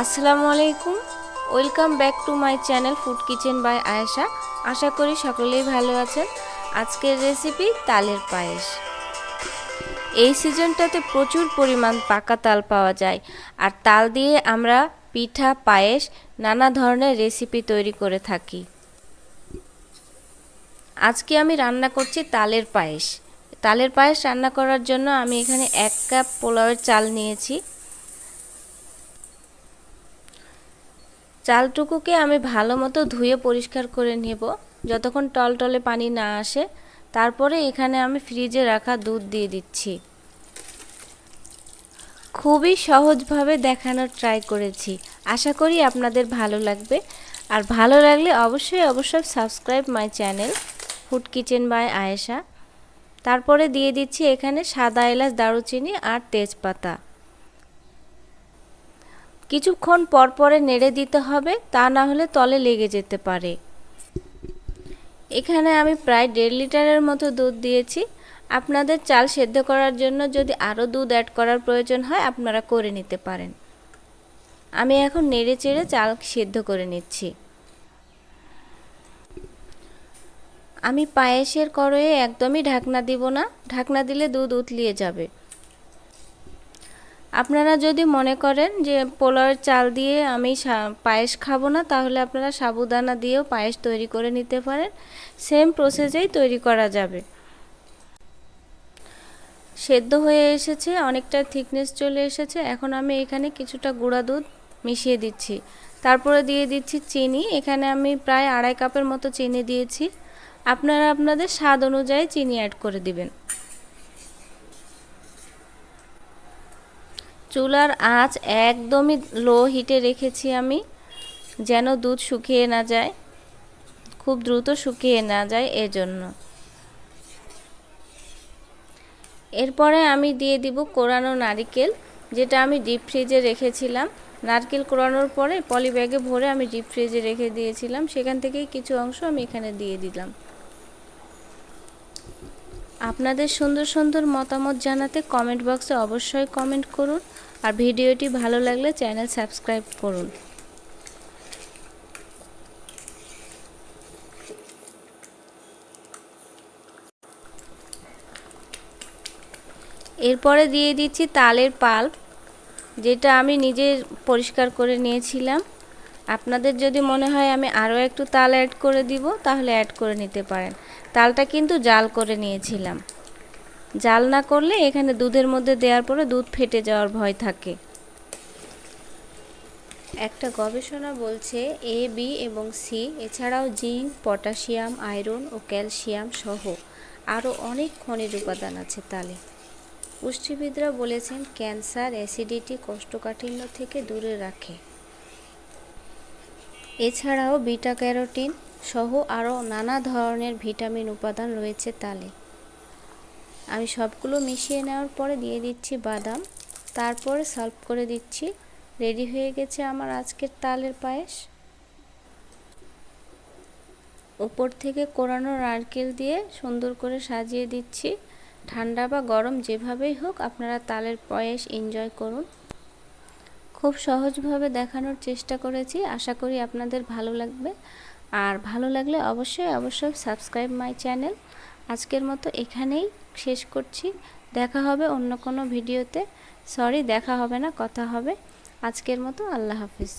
আসসালামু আলাইকুম। Welcome back to my channel food kitchen by Ayesha আশা করি সকলেই ভালো আছেন। আজকের রেসিপি তালের পায়েস। এই সিজনটাতে প্রচুর পরিমাণ পাকা তাল পাওয়া যায়। আর তাল দিয়ে আমরা পিঠা, পায়েস, নানা ধরনের রেসিপি তৈরি করে থাকি। আজকে আমি রান্না করছি তালের পায়েস। তালের পায়েস রান্না করার জন্য আমি এখানে এক কাপ পোলাওয়ের চাল নিয়েছি। চালটুকুকে আমি ভালো মতো ধুয়ে পরিষ্কার করে নেব। যতক্ষণ টলটলে পানি না আসে, তারপরে এখানে আমি ফ্রিজে রাখা দুধ দিয়ে দিচ্ছি। খুবই সহজভাবে দেখানোর ট্রাই করেছি। আশা করি আপনাদের ভালো লাগবে। আর ভালো লাগলে অবশ্যই অবশ্যই subscribe my channel, food kitchen by Ayesha. তারপরে দিয়ে দিচ্ছি এখানে সাদা এলাচ, দারুচিনি আর তেজপাতা। কিছুক্ষণ পর পরে নেড়ে দিতে হবে, তা না হলে তলে লেগে যেতে পারে। এখানে আমি প্রায় দেড় লিটারের মতো দুধ দিয়েছি। আপনাদের চাল সেদ্ধ করার জন্য যদি আরও দুধ অ্যাড করার প্রয়োজন হয়, আপনারা করে নিতে পারেন। আমি এখন নেড়ে চেড়ে চাল সেদ্ধ করে নিচ্ছি। আমি পায়েসের কড়য়ে একদমই ঢাকনা দিব না। ঢাকনা দিলে দুধ উতলিয়ে যাবে। আপনারা যদি মনে করেন যে পোলাওয়ের চাল দিয়ে আমি পায়েস খাব না, তাহলে আপনারা সাবুদানা দিয়েও পায়েস তৈরি করে নিতে পারেন। সেম প্রসেসেই তৈরি করা যাবে। সেদ্ধ হয়ে এসেছে, অনেকটা থিকনেস চলে এসেছে। এখন আমি এখানে কিছুটা গুঁড়া দুধ মিশিয়ে দিচ্ছি। তারপরে দিয়ে দিচ্ছি চিনি। এখানে আমি প্রায় আড়াই কাপের মতো চিনি দিয়েছি। আপনারা আপনাদের স্বাদ অনুযায়ী চিনি অ্যাড করে দিবেন। চুলার আঁচ একদমই লো হিটে রেখেছি আমি, যেন দুধ শুকিয়ে না যায়, খুব দ্রুত শুকিয়ে না যায় এজন্য। এরপরে আমি দিয়ে দিব কোরানো নারিকেল, যেটা আমি ডিপ ফ্রিজে রেখেছিলাম। নারকেল কোরানোর পরে পলি ব্যাগে ভরে আমি ডিপ ফ্রিজে রেখে দিয়েছিলাম, সেখান থেকেই কিছু অংশ আমি এখানে দিয়ে দিলাম। আপনাদের সুন্দর সুন্দর মতামত জানাতে কমেন্ট বক্সে অবশ্যই কমেন্ট করুন। আর ভিডিওটি ভালো লাগলে চ্যানেল সাবস্ক্রাইব করুন। এরপরে দিয়ে দিচ্ছি তালের পাল্প, যেটা আমি নিজে পরিষ্কার করে নিয়েছিলাম। আপনাদের যদি মনে হয় আমি আরও একটু তাল অ্যাড করে দিব, তাহলে অ্যাড করে নিতে পারেন। তালটা কিন্তু জাল করে নিয়েছিলাম। জাল না করলে এখানে দুধের মধ্যে দেওয়ার পরে দুধ ফেটে যাওয়ার ভয় থাকে। একটা গবেষণা বলছে এ বি এবং সি এছাড়াও জিঙ্ক, পটাশিয়াম, আয়রন ও ক্যালসিয়াম সহ আরও অনেক খনিজ উপাদান আছে তালে। পুষ্টিবিদরা বলেছেন ক্যান্সার অ্যাসিডিটি কোষ্ঠকাঠিন্য থেকে দূরে রাখে। এছাড়াও বিটা ক্যারোটিন সহ আরও নানা ধরনের ভিটামিন উপাদান রয়েছে তালে। আমি সবগুলো মিশিয়ে নেওয়ার পরে দিয়ে দিচ্ছি বাদাম, তারপরে সার্ভ করে দিচ্ছি। রেডি হয়ে গেছে আমার আজকের তালের পায়েস। উপর থেকে কোরানো নারকেল দিয়ে সুন্দর করে সাজিয়ে দিচ্ছি। ঠান্ডা বা গরম যেভাবেই হোক আপনারা তালের পায়েস এনজয় করুন। খুব সহজভাবে দেখানোর চেষ্টা করেছি। আশা করি আপনাদের ভালো লাগবে। আর ভালো লাগলে অবশ্যই অবশ্যই সাবস্ক্রাইব মাই চ্যানেল। আজকের মতো এখানেই শেষ করছি। দেখা হবে অন্য কোনো ভিডিওতে। সরি, দেখা হবে না, কথা হবে। আজকের মতো আল্লাহ হাফিজ।